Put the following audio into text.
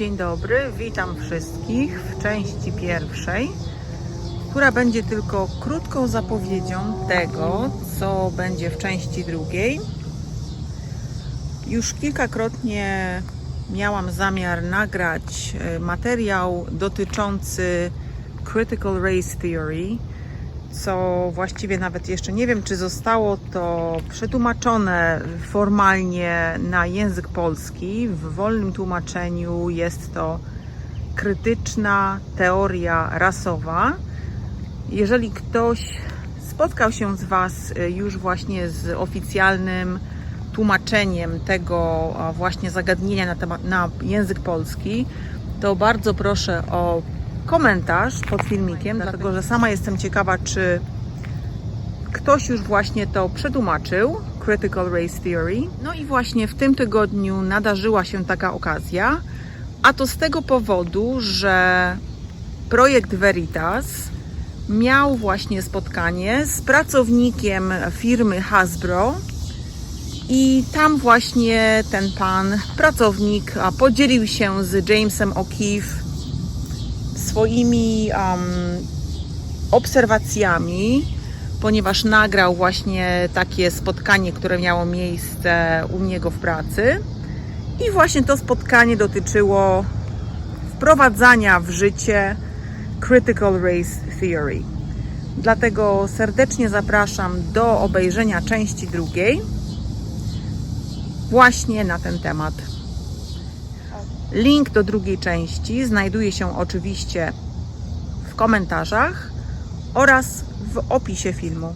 Dzień dobry, witam wszystkich w części pierwszej, która będzie tylko krótką zapowiedzią tego, co będzie w części drugiej. Już kilkakrotnie miałam zamiar nagrać e, materiał dotyczący Critical Race Theory, co właściwie nawet jeszcze nie wiem, czy zostało to przetłumaczone formalnie na język polski. W wolnym tłumaczeniu jest to krytyczna teoria rasowa. Jeżeli ktoś spotkał się z Was y, już właśnie z oficjalnym tłumaczeniem tego właśnie zagadnienia na, temat, na język polski, to bardzo proszę o komentarz pod filmikiem, dlatego że sama jestem ciekawa, czy ktoś już właśnie to przetłumaczył, Critical Race Theory. No i właśnie w tym tygodniu nadarzyła się taka okazja, a to z tego powodu, że projekt Veritas miał właśnie spotkanie z pracownikiem firmy Hasbro i tam właśnie ten pan, pracownik, podzielił się z Jamesem O'Keefe swoimi um, obserwacjami, ponieważ nagrał właśnie takie spotkanie, które miało miejsce u niego w pracy. I właśnie to spotkanie dotyczyło wprowadzania w życie Critical Race Theory. Dlatego serdecznie zapraszam do obejrzenia części drugiej właśnie na ten temat. Link do drugiej części znajduje się oczywiście w komentarzach oraz w opisie filmu.